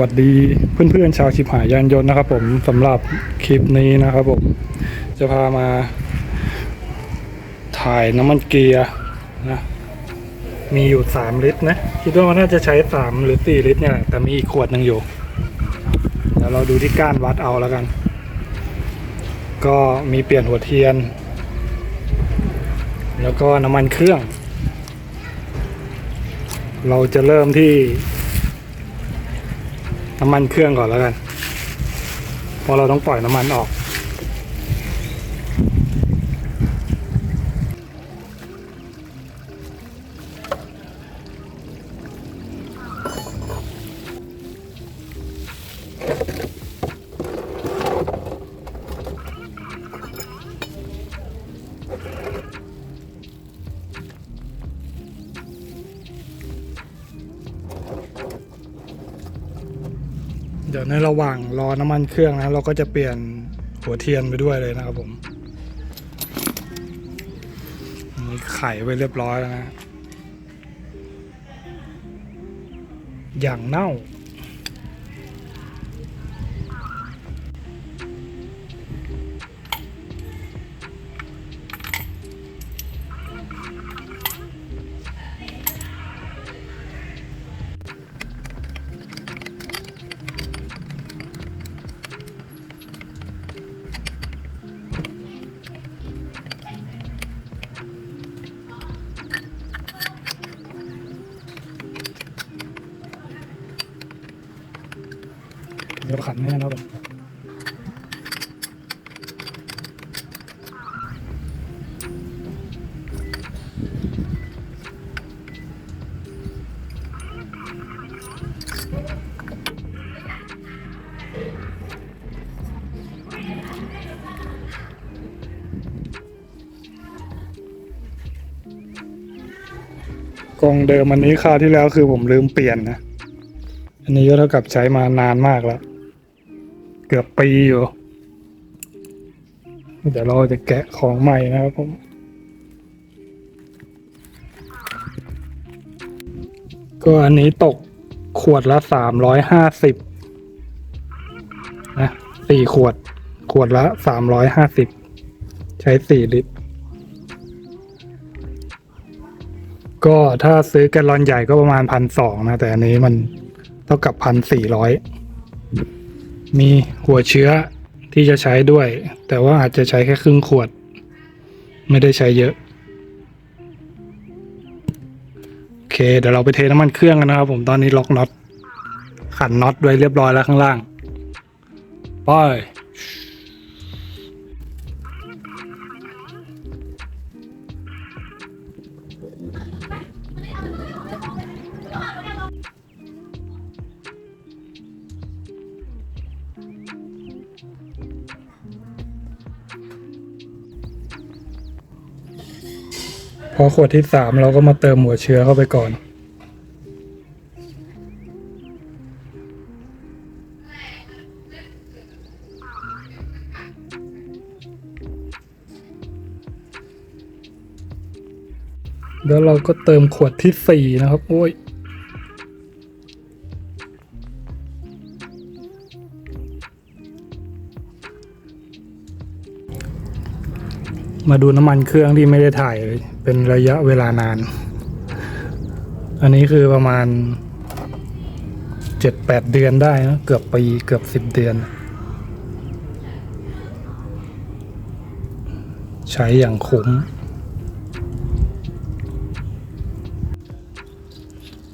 วัสดีเพื่อนๆชาวชิบหายยานยนต์นะครับผมสำหรับคลิปนี้นะครับผม จะพามา ถ่ายน้ำมันเกียร์นะมีอยู่3ลิตรนะ คิดว่ามันน่าจะใช้3หรือ4ลิตรเนี่ยแหละแต่มีอีกขวดหนึ่งอยู่เดี๋ยวเราดูที่ก้านวัดเอาแล้วกัน ก็มีเปลี่ยนหัวเทียน แล้วก็น้ำมันเครื่อง เราจะเริ่มที่ น้ำมันเครื่องก่อนแล้วกันเพราะเราต้องปล่อยน้ำมันออก เดี๋ยวในระหว่างรอน้ำมันเครื่องนะเราก็จะเปลี่ยนหัวเทียนไปด้วยเลยนะครับผมนี่ไขไว้เรียบร้อยแล้วนะ อย่างเน่า เดี๋ยวขันให้นะครับกล่องเดิมอันนี้คราวที่แล้วคือผมลืมเปลี่ยนนะ อันนี้ก็เท่ากับใช้มานานมากแล้ว เกือบปีอยู่เดี๋ยวเราจะแกะของใหม่นะครับผมก็อันนี้ตกขวดละสามร้อยห้าสิบนะสี่ขวด ขวดละสามร้อยห้าสิบใช้สี่ลิตร ก็ถ้าซื้อแกลลอนใหญ่ก็ประมาณพันสองนะ แต่อันนี้มันเท่ากับพันสี่ร้อย มีหัวเชื้อที่จะใช้ด้วย แต่ว่าอาจจะใช้แค่ครึ่งขวด ไม่ได้ใช้เยอะ โอเค เดี๋ยวเราไปเทน้ำมันเครื่องกันนะครับผมตอนนี้ล็อกน็อตขันน็อตไว้เรียบร้อยแล้วข้างล่างป้อย พอขวดที่สามเราก็มาเติมหัวเชื้อเข้าไปก่อน แล้วเราก็เติมขวดที่สี่นะครับ โอ้ย มาดูน้ำมันเครื่องที่ไม่ได้ถ่ายเป็นระยะเวลานาน อันนี้คือประมาณเจ็ดแปดเดือนได้นะเกือบปีเกือบสิบเดือน ใช้อย่างคุ้ม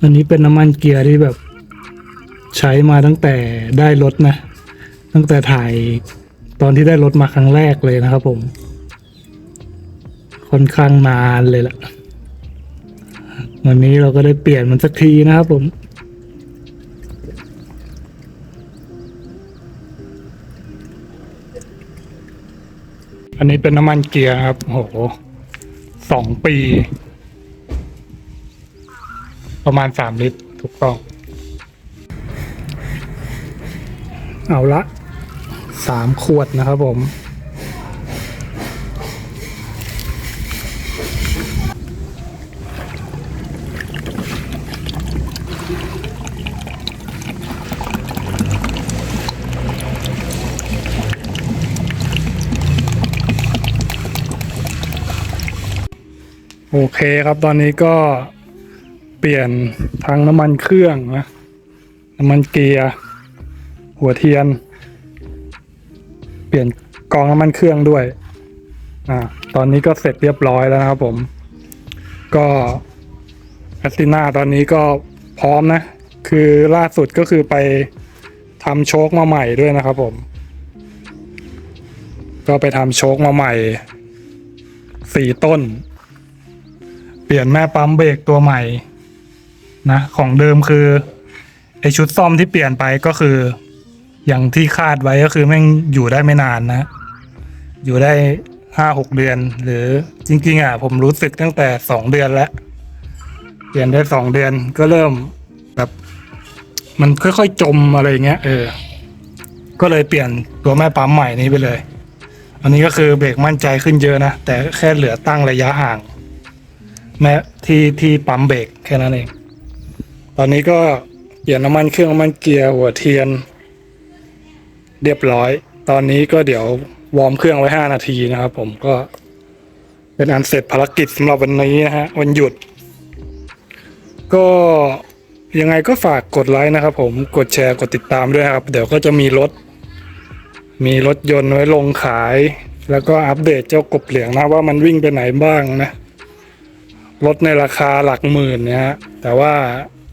อันนี้เป็นน้ำมันเกียร์ที่แบบ ใช้มาตั้งแต่ได้รถนะ ตั้งแต่ถ่ายตอนที่ได้รถมาครั้งแรกเลยนะครับผม ค่อนข้างนานเลยล่ะ วันนี้เราก็ได้เปลี่ยนมันสักทีนะครับผมอันนี้เป็นน้ำมันเกียร์ครับ โห สองปี ประมาณสามลิตร ถูกต้อง เอาละ สามขวดนะครับผม โอเคครับตอนนี้ก็เปลี่ยนทางน้ำมันเครื่องนะน้ำมันเกียร์หัวเทียน เปลี่ยนกองน้ำมันเครื่องด้วยอ่าตอนนี้ก็เสร็จเรียบร้อยแล้วนะครับผม ก็แอสตินาตอนนี้ก็พร้อมนะ คือล่าสุดก็คือไปทำโชคมาใหม่ด้วยนะครับผม ก็ไปทำโชคมาใหม่สี่ต้น ปลี่ยนแม่ปั๊มเบรกตัวใหม่นะของเดิมคือไอชุดซ่อมที่เปลี่ยนไปก็คือ อย่างที่คาดไว้ก็คือแม่งอยู่ได้ไม่นานนะ อยู่ได้ห้าหกเดือน หรือจริง ๆ อะ ผมรู้สึกตั้งแต่สองเดือนแล้ว เปลี่ยนได้สองเดือนก็เริ่มแบบมันค่อยๆจมอะไรเงี้ยเออ ก็เลยเปลี่ยนตัวแม่ปั๊มใหม่นี้ไปเลย อันนี้ก็คือเบรกมั่นใจขึ้นเยอะนะ แต่แค่เหลือตั้งระยะห่าง แม้ที่ที่ปั๊มเบรกแค่นั้นเอง ตอนนี้ก็เปลี่ยนน้ำมันเครื่องน้ำมันเกียร์หัวเทียน เรียบร้อย ตอนนี้ก็เดี๋ยววอร์มเครื่องไว้ห้านาทีนะครับ ผมก็เป็นอันเสร็จภารกิจสำหรับวันนี้นะฮะวันหยุด ก็ยังไงก็ฝากกดไลค์นะครับ ผมกดแชร์กดติดตามด้วยครับ เดี๋ยวก็จะมีรถ มีรถยนต์ไว้ลงขาย แล้วก็อัปเดตเจ้ากบเหลืองนะว่ามันวิ่งไปไหนบ้างนะ รถในราคาหลักหมื่นเนี่ยฮะแต่ว่า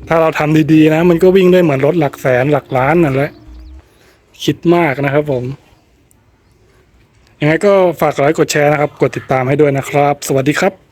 ถ้าเราทำดีๆนะ มันก็วิ่งได้เหมือนรถหลักแสนหลักล้านนั่นแหละคิดมากนะครับผมยังไงก็ฝากไลค์กดแชร์นะครับ กดติดตามให้ด้วยนะครับ สวัสดีครับ